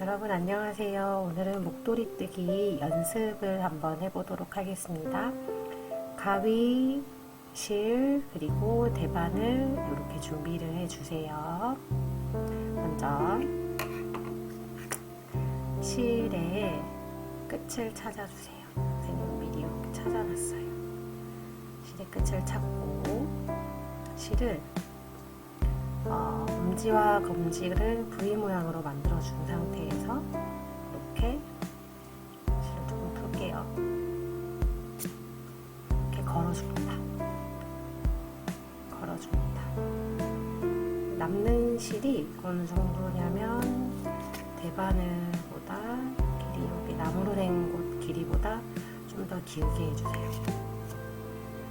여러분 안녕하세요. 오늘은 목도리 뜨기 연습을 한번 해보도록 하겠습니다. 가위, 실, 그리고 대반을 이렇게 준비를 해주세요. 먼저 실의 끝을 찾아주세요. 선생님 미리 이렇게 찾아놨어요. 실의 끝을 찾고 실을 어, 엄지와 검지를 V 모양으로 만들어 준 상태에서 이렇게 실을 조금 풀게요. 이렇게 걸어줍니다. 걸어줍니다. 남는 실이 어느 정도냐면 대바늘보다 길이 여기 나무로 된 곳 길이보다 좀 더 길게 해주세요.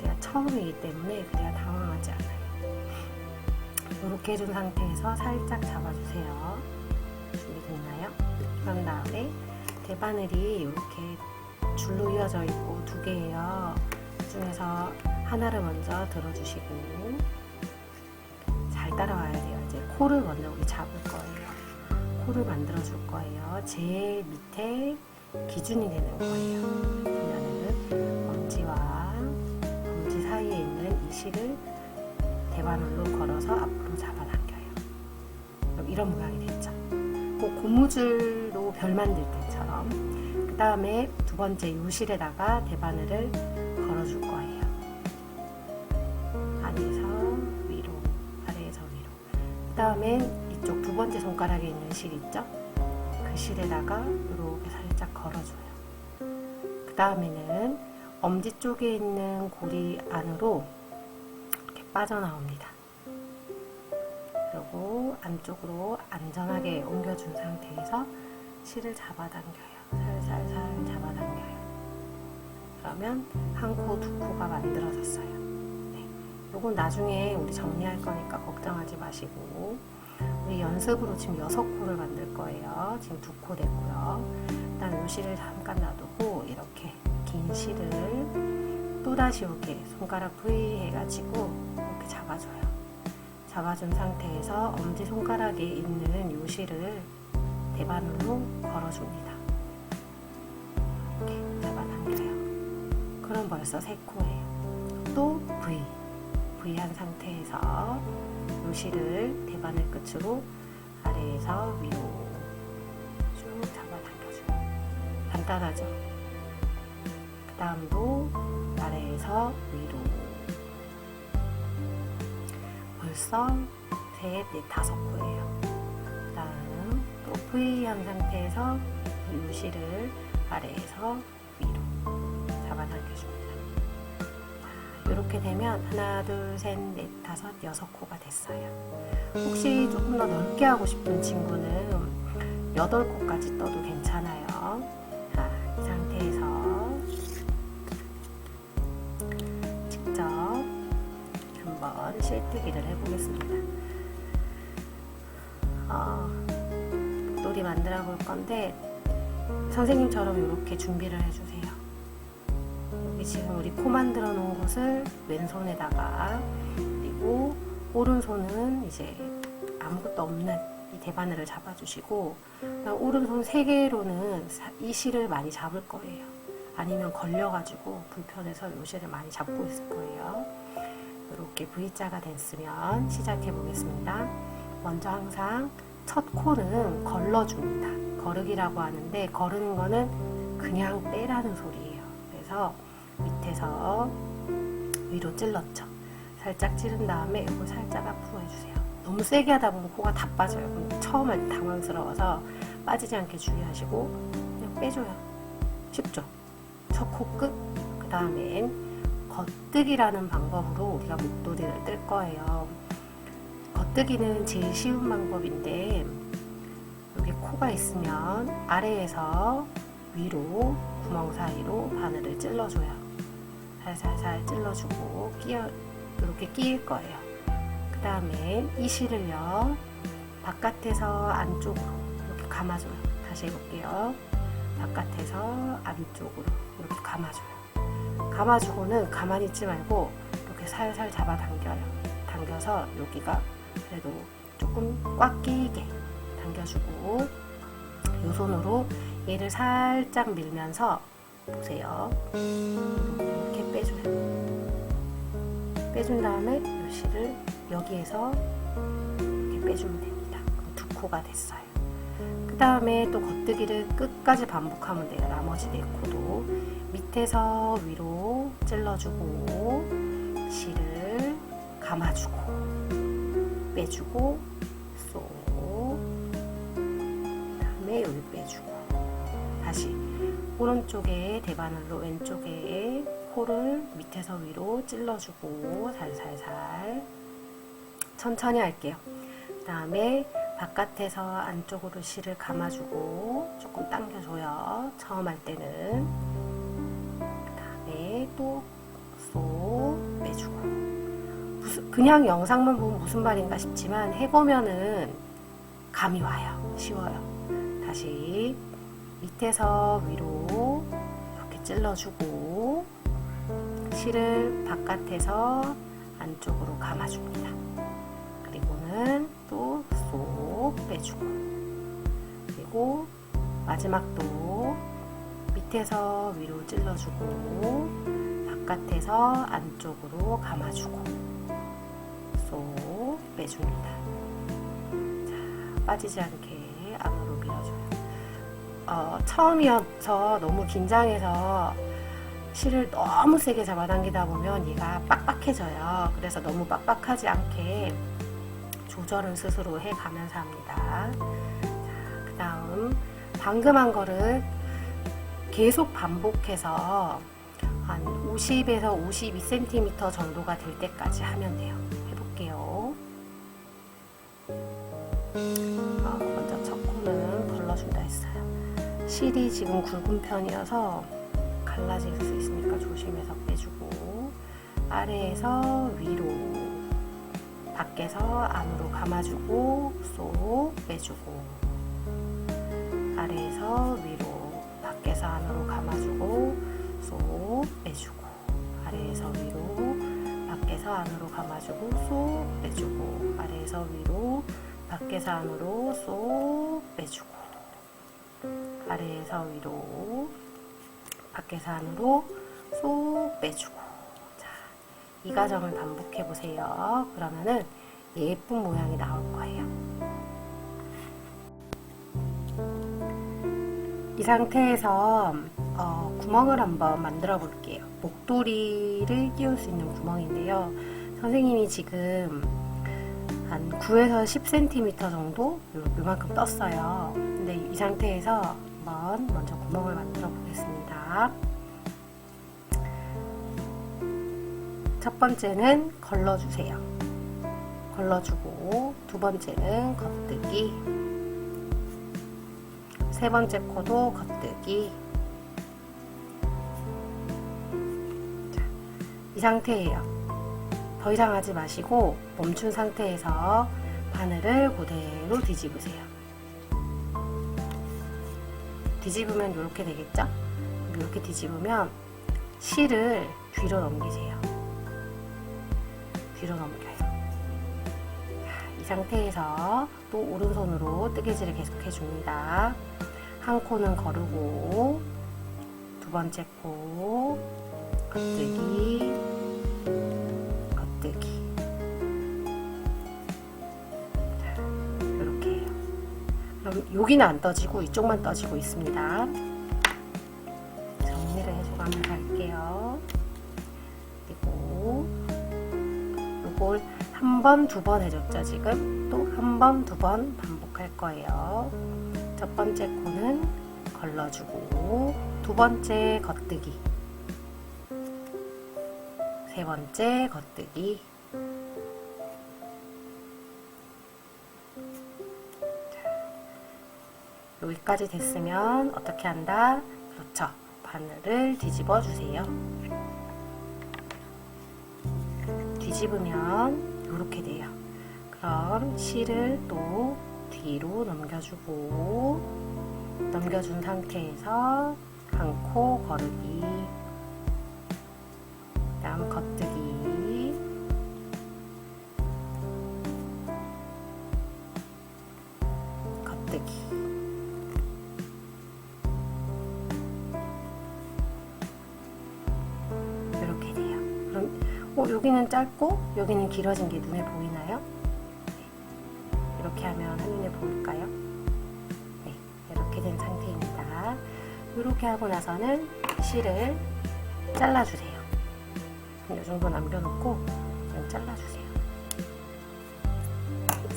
내가 처음이기 때문에 그래야 당황하지 않아요. 이렇게 해준 상태에서 살짝 잡아주세요. 준비됐나요? 그런 다음에 대바늘이 이렇게 줄로 이어져 있고 두 개예요. 그 중에서 하나를 먼저 들어주시고 잘 따라와야 돼요. 이제 코를 먼저 우리 잡을 거예요. 코를 만들어 줄 거예요. 제일 밑에 기준이 되는 거예요. 그러면은 엄지와 엄지 사이에 있는 이 실을 대바늘로 걸어서 앞으로 잡아당겨요. 그럼 이런 모양이 됐죠. 그 고무줄로 별 만들 때처럼. 그 다음에 두 번째 요실에다가 대바늘을 걸어줄 거예요. 아래에서 위로, 아래에서 위로. 그 다음엔 이쪽 두 번째 손가락에 있는 실 있죠? 그 실에다가 이렇게 살짝 걸어줘요. 그 다음에는 엄지 쪽에 있는 고리 안으로 빠져나옵니다. 그리고 안쪽으로 안전하게 옮겨준 상태에서 실을 잡아당겨요. 살살살 잡아당겨요. 그러면 한 코, 두 코가 만들어졌어요. 네. 요건 나중에 우리 정리할 거니까 걱정하지 마시고 우리 연습으로 지금 여섯 코를 만들 거예요. 지금 두 코 됐고요. 그다음 요 실을 잠깐 놔두고 이렇게 긴 실을 또다시 이렇게 손가락 V 해가지고 잡아줘요. 잡아준 상태에서 엄지 손가락에 있는 요 실을 대바늘로 걸어줍니다. 이렇게 잡아당겨요. 그럼 벌써 세 코예요. 또 V. V 한 상태에서 요 실을 대바늘 끝으로 아래에서 위로 쭉 잡아당겨줘요. 간단하죠? 그 다음도 아래에서 위로 벌써 셋, 넷, 다섯 코예요. 그 다음 또 V 한 상태에서 요 실을 아래에서 위로 잡아당겨줍니다. 이렇게 되면 하나, 둘, 셋, 넷, 다섯, 여섯 코가 됐어요. 혹시 조금 더 넓게 하고 싶은 친구는 여덟 코까지 떠도 괜찮아요. 실뜨기를 해보겠습니다. 어, 목도리 만들어 볼 건데 선생님처럼 이렇게 준비를 해주세요. 여기 지금 우리 코 만들어 놓은 곳을 왼손에다가 그리고 오른손은 이제 아무것도 없는 이 대바늘을 잡아주시고 오른손 세 개로는 사- 이 실을 많이 잡을 거예요. 아니면 걸려가지고 불편해서 이 실을 많이 잡고 있을 거예요. 이렇게 V자가 됐으면 시작해 보겠습니다. 먼저 항상 첫 코는 걸러줍니다. 거르기라고 하는데 거르는 거는 그냥 빼라는 소리예요. 그래서 밑에서 위로 찔렀죠. 살짝 찌른 다음에 이거 살짝 앞으로 해주세요. 너무 세게 하다 보면 코가 다 빠져요. 처음 할 때 당황스러워서 빠지지 않게 주의하시고 그냥 빼줘요. 쉽죠? 첫 코 끝. 그 다음엔 겉뜨기라는 방법으로 우리가 목도리를 뜰 거예요. 겉뜨기는 제일 쉬운 방법인데 여기 코가 있으면 아래에서 위로 구멍 사이로 바늘을 찔러줘요. 살살살 찔러주고 끼어 이렇게 끼일 거예요. 그 다음에 이 실을요 바깥에서 안쪽으로 이렇게 감아줘요. 다시 해볼게요. 바깥에서 안쪽으로 이렇게 감아줘요. 감아주고는 가만히 있지 말고 이렇게 살살 잡아당겨요. 당겨서 여기가 그래도 조금 꽉 끼게 당겨주고 이 손으로 얘를 살짝 밀면서 보세요. 이렇게 빼줘요. 빼준 다음에 이 실을 여기에서 이렇게 빼주면 됩니다. 두 코가 됐어요. 그 다음에 또 겉뜨기를 끝까지 반복하면 돼요. 나머지 네 코도 밑에서 위로 찔러주고 실을 감아주고 빼주고 쏙 다음에 여기 빼주고 다시 오른쪽에 대바늘로 왼쪽에 코를 밑에서 위로 찔러주고 살살살 천천히 할게요. 그 다음에 바깥에서 안쪽으로 실을 감아주고 조금 당겨줘요. 처음 할 때는 그 또쏙 빼주고 무슨 그냥 영상만 보면 무슨 말인가 싶지만 해보면은 감이 와요. 쉬워요. 다시 밑에서 위로 이렇게 찔러주고 실을 바깥에서 안쪽으로 감아줍니다. 그리고는 또 쏙 빼주고 그리고 마지막도 밑에서 위로 찔러주고 바깥에서 안쪽으로 감아주고 쏙 빼줍니다. 자, 빠지지 않게 안으로 밀어줘요. 어, 처음이어서 너무 긴장해서 실을 너무 세게 잡아당기다 보면 얘가 빡빡해져요. 그래서 너무 빡빡하지 않게 조절을 스스로 해 가면서 합니다. 자, 그 다음 방금 한 거를 계속 반복해서 한 50에서 52cm 정도가 될 때까지 하면 돼요. 해볼게요. 어, 먼저 첫 코는 걸러준다 했어요. 실이 지금 굵은 편이어서 갈라질 수 있으니까 조심해서 빼주고 아래에서 위로 밖에서 안으로 감아주고 쏙 빼주고 아래에서 위로 밖에서 안으로 감아주고 쏙 빼주고 아래에서 위로 밖에서 안으로 감아주고 쏙 빼주고 아래에서 위로 밖에서 안으로 쏙 빼주고 아래에서 위로 밖에서 안으로 쏙 빼주고 자, 이 과정을 반복해 보세요. 그러면은 예쁜 모양이 나올 거예요. 이 상태에서 어, 구멍을 한번 만들어 볼게요. 목도리를 끼울 수 있는 구멍인데요. 선생님이 지금 한 9에서 10cm 정도 요- 요만큼 떴어요. 근데 이 상태에서 한번 먼저 구멍을 만들어 보겠습니다. 첫 번째는 걸러주세요. 걸러주고 두 번째는 겉뜨기 세 번째 코도 겉뜨기 이 상태예요. 더 이상 하지 마시고 멈춘 상태에서 바늘을 그대로 뒤집으세요. 뒤집으면 이렇게 되겠죠? 이렇게 뒤집으면 실을 뒤로 넘기세요. 뒤로 넘겨요. 자, 이 상태에서 또 오른손으로 뜨개질을 계속 해 줍니다. 한 코는 거르고 두 번째 코 겉뜨기 자, 이렇게 해요. 그럼 여기는 안 떠지고 이쪽만 떠지고 있습니다. 정리를 해줘가면서 할게요. 그리고 이걸 한 번, 두 번 해줬죠, 지금? 또 한 번, 두 번 반복할 거예요. 첫 번째 코는 걸러주고, 두 번째 겉뜨기, 세 번째 겉뜨기, 여기까지 됐으면 어떻게 한다? 그렇죠. 바늘을 뒤집어 주세요. 뒤집으면 이렇게 돼요. 그럼 실을 또 뒤로 넘겨주고 넘겨준 상태에서 한 코 거르기 여기는 짧고 여기는 길어진 게 눈에 보이나요? 네. 이렇게 하면 한눈에 보일까요? 네, 이렇게 된 상태입니다. 이렇게 하고 나서는 실을 잘라주세요. 이 정도 남겨놓고 그냥 잘라주세요.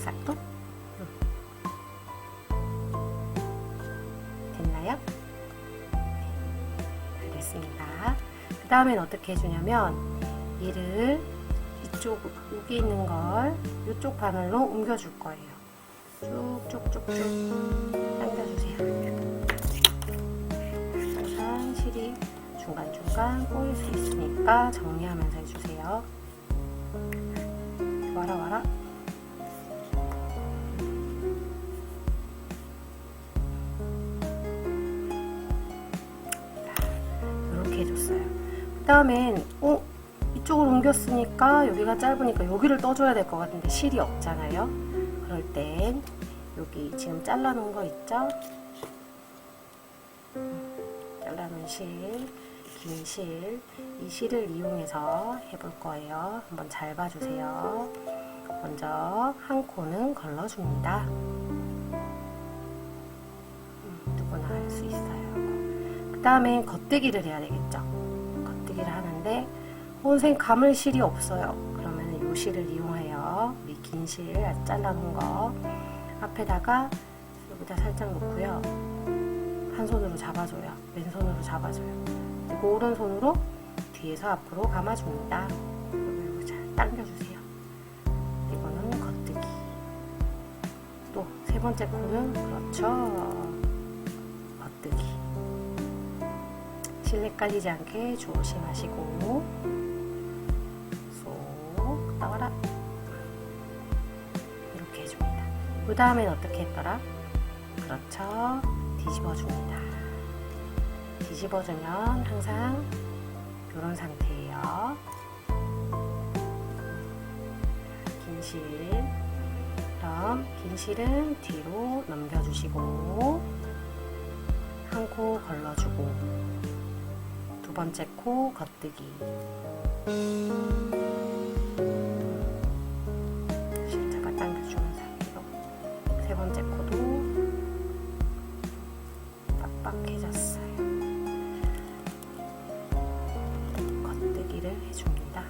싹둑. 됐나요? 네, 잘 됐습니다. 그 다음엔 어떻게 해주냐면 이를 이쪽 여기 있는 걸 이쪽 바늘로 옮겨줄 거예요. 쭉쭉쭉쭉 당겨주세요. 항상 실이 중간중간 꼬일 수 있으니까 정리하면서 해주세요. 와라 와라. 이렇게 해줬어요. 그 다음엔 어? 이쪽으로 옮겼으니까 여기가 짧으니까 여기를 떠줘야 될 것 같은데 실이 없잖아요. 그럴 땐 여기 지금 잘라 놓은 거 있죠? 음, 잘라 놓은 실, 긴 실, 이 실을 이용해서 해볼 거예요. 한번 잘 봐주세요. 먼저 한 코는 걸러줍니다. 음, 누구나 할 수 있어요. 그 다음에 겉대기를 해야 되겠죠. 겉대기를 하는데 어, 선생님 감을 실이 없어요. 그러면 요 실을 이용하여 우리 긴 실 잘라놓은 거 앞에다가 여기다 살짝 놓고요. 한 손으로 잡아줘요. 왼손으로 잡아줘요. 그리고 오른손으로 뒤에서 앞으로 감아줍니다. 그리고 잘 당겨주세요. 이거는 겉대기. 또 세 번째 코는 그렇죠. 겉대기. 실 헷갈리지 않게 조심하시고 쏙 나와라 이렇게 해줍니다. 그 다음엔 어떻게 했더라? 그렇죠. 뒤집어줍니다. 뒤집어주면 항상 이런 상태예요. 긴 실. 그럼 긴 실은 뒤로 넘겨주시고 한 코 걸러주고 두 번째 코 겉뜨기 겉뜨기를 해줍니다.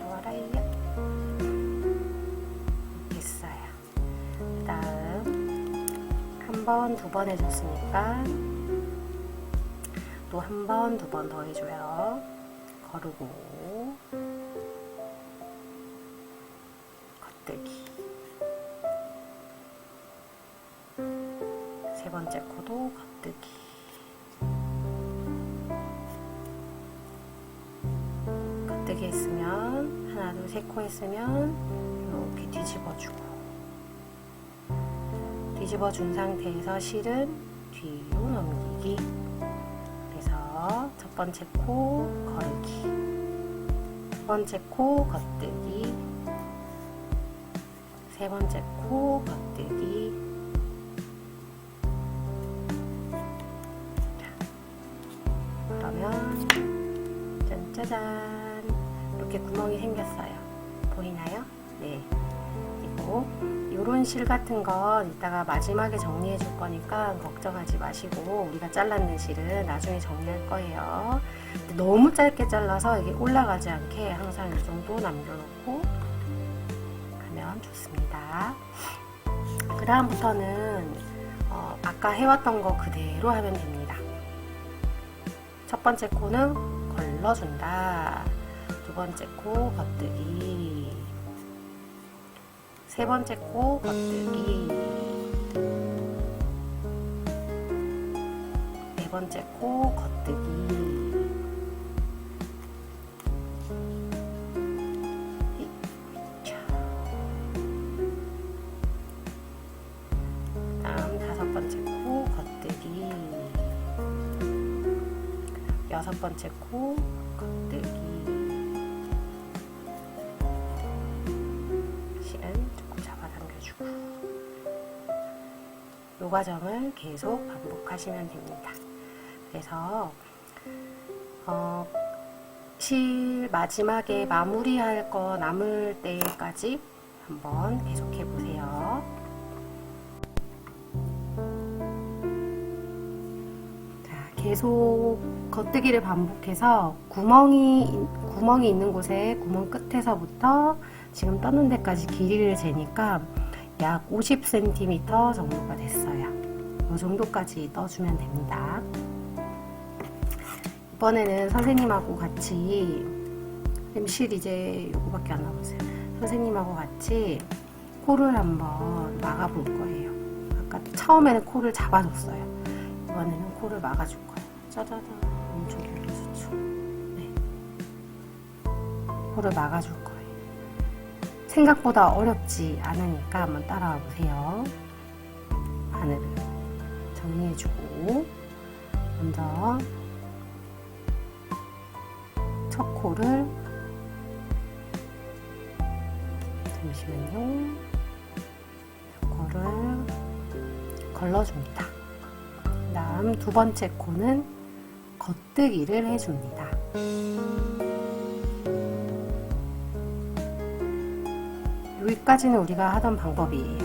나와라이요. 됐어요. 그 다음 한 번, 두 번 해줬으니까 또 한 번, 두 번 더 해줘요. 거르고 코 했으면 이렇게 뒤집어주고 뒤집어 준 상태에서 실은 뒤로 넘기기. 그래서 첫 번째 코 거르기 두 번째 코 겉뜨기 세 번째 코 겉뜨기. 자, 그러면 짠짜잔. 이렇게 구멍이 생겼어요 보이나요? 네 그리고 요런 실 같은 건 이따가 마지막에 정리해 줄 거니까 걱정하지 마시고 우리가 잘랐는 실은 나중에 정리할 거예요. 너무 짧게 잘라서 이게 올라가지 않게 항상 이 정도 남겨놓고 하면 좋습니다. 그 다음부터는 어, 아까 해왔던 거 그대로 하면 됩니다. 첫 번째 코는 걸러준다. 두 번째 코 겉뜨기. 세 번째 코 겉뜨기. 네 번째 코 자. 다음 다섯 번째 코 겉뜨기. 여섯 번째 코 겉뜨기 이 과정을 계속 반복하시면 됩니다. 그래서 어, 실 마지막에 마무리할 거 남을 때까지 한번 계속해 보세요. 자, 계속 겉뜨기를 반복해서 구멍이 구멍이 있는 곳에 구멍 끝에서부터 지금 떴는 데까지 길이를 재니까 약 50cm 정도가 됐어요. 이 정도까지 떠주면 됩니다. 이번에는 선생님하고 같이 실 이제 요거밖에 안 남았어요. 선생님하고 같이 코를 한번 막아볼 거예요. 아까 처음에는 코를 잡아줬어요. 이번에는 코를 막아줄 거예요. 짜자잔 왼쪽 오른쪽 네. 코를 막아줄 거예요. 생각보다 어렵지 않으니까 한번 따라와 보세요. 바늘을 정리해주고 먼저 첫 코를 잠시만요. 코를 걸러줍니다. 그 다음 두 번째 코는 겉뜨기를 해줍니다. 여기까지는 우리가 하던 방법이에요.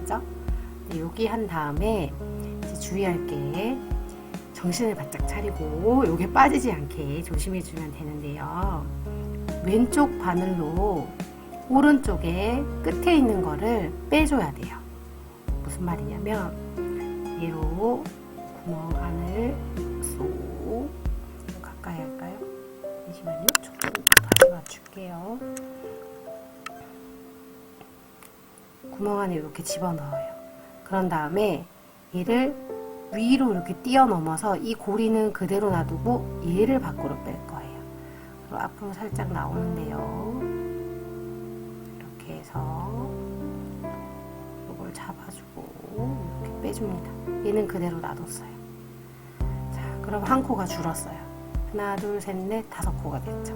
그죠? 네, 여기 한 다음에 주의할 게 정신을 바짝 차리고 요게 빠지지 않게 조심해 주면 되는데요. 왼쪽 바늘로 오른쪽에 끝에 있는 거를 빼줘야 돼요. 무슨 말이냐면 얘로 구멍 안을 쏙 가까이 할까요? 잠시만요. 조금 다시 맞출게요. 구멍 안에 이렇게 집어넣어요. 그런 다음에 얘를 위로 이렇게 뛰어넘어서 이 고리는 그대로 놔두고 얘를 밖으로 뺄 거예요. 그리고 앞으로 살짝 나오는데요. 이렇게 해서 이걸 잡아주고 이렇게 빼줍니다. 얘는 그대로 놔뒀어요. 자, 그럼 한 코가 줄었어요. 하나, 둘, 셋, 넷, 다섯 코가 됐죠.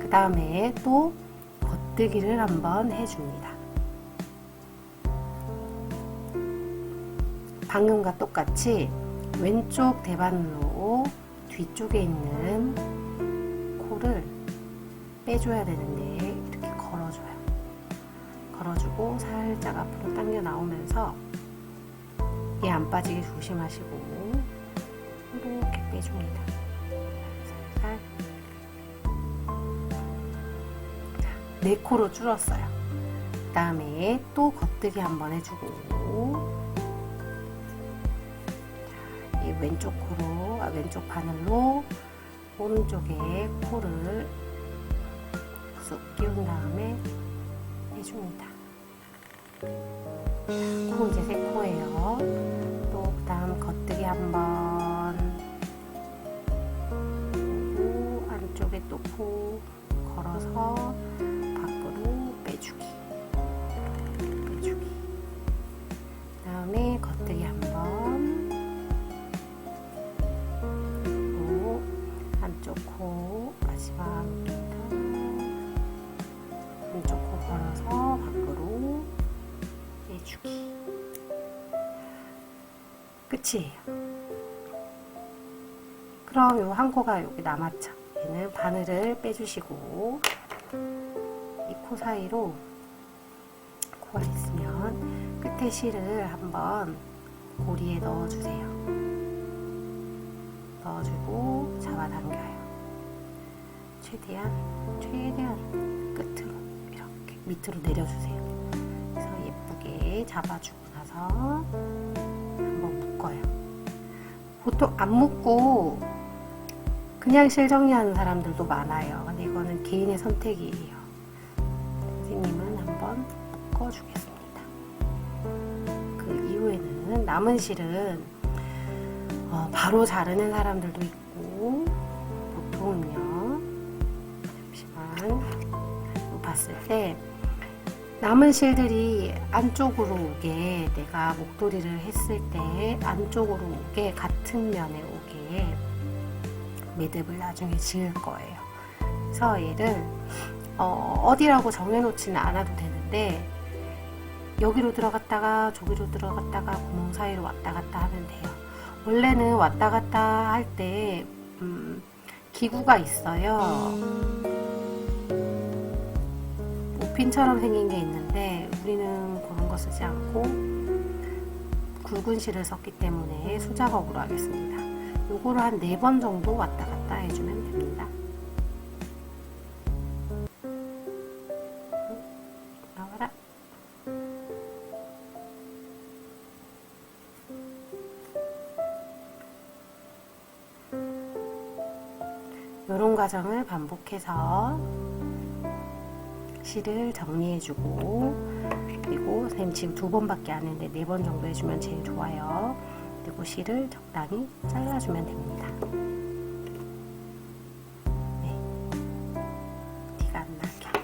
그 다음에 또 겉뜨기를 한번 해줍니다. 방금과 똑같이 왼쪽 대바늘로 뒤쪽에 있는 코를 빼줘야 되는데 이렇게 걸어줘요. 걸어주고 살짝 앞으로 당겨 나오면서 얘 안 빠지게 조심하시고 이렇게 빼줍니다. 살살 자, 네 코로 줄었어요. 그 다음에 또 겉뜨기 한번 해주고 이 왼쪽 코로 아, 왼쪽 바늘로 오른쪽에 코를 쑥 끼운 다음에 해줍니다. 코 이제 세 코예요. 또 그다음 겉뜨기 한번 그리고 안쪽에 또 코 걸어서 끝이에요. 그럼 요 한 코가 여기 남았죠. 얘는 바늘을 빼주시고 이 코 사이로 코가 있으면 끝에 실을 한번 고리에 넣어주세요. 넣어주고 잡아당겨요. 최대한 최대한 끝으로 이렇게 밑으로 내려주세요. 그래서 예쁘게 잡아주고 나서 묶어요. 보통 안 묶고 그냥 실 정리하는 사람들도 많아요. 근데 이거는 개인의 선택이에요. 선생님은 한번 묶어주겠습니다. 그 이후에는 남은 실은 어, 바로 자르는 사람들도 있고 보통은요 잠시만 봤을 때 남은 실들이 안쪽으로 오게 내가 목도리를 했을 때 안쪽으로 오게 같은 면에 오게 매듭을 나중에 지을 거예요 그래서 얘를 어, 어디라고 정해놓지는 않아도 되는데 여기로 들어갔다가 저기로 들어갔다가 구멍 사이로 왔다 갔다 하면 돼요 원래는 왔다 갔다 할때 음, 기구가 있어요. 모핀처럼 생긴 게 있는데 우리는 그런 거 쓰지 않고 굵은 실을 썼기 때문에 수작업으로 하겠습니다. 요거를 한 네 번 정도 왔다 갔다 해주면 됩니다. 나와라. 이런 과정을 반복해서 실을 정리해주고 그리고 선생님 지금 두 번밖에 안 했는데 네 번 정도 해주면 제일 좋아요. 그리고 실을 적당히 잘라주면 됩니다. 네. 티가 안 나게.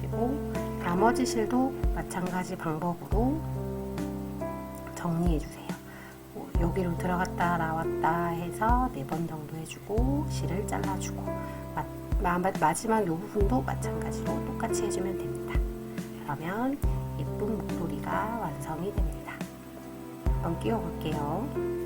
그리고 나머지 실도 마찬가지 방법으로 정리해주세요. 뭐 여기로 들어갔다 나왔다 해서 네 번 정도 해주고 실을 잘라주고 마지막 이 부분도 마찬가지로 똑같이 해주면 됩니다. 그러면 예쁜 목도리가 완성이 됩니다. 한번 끼워볼게요.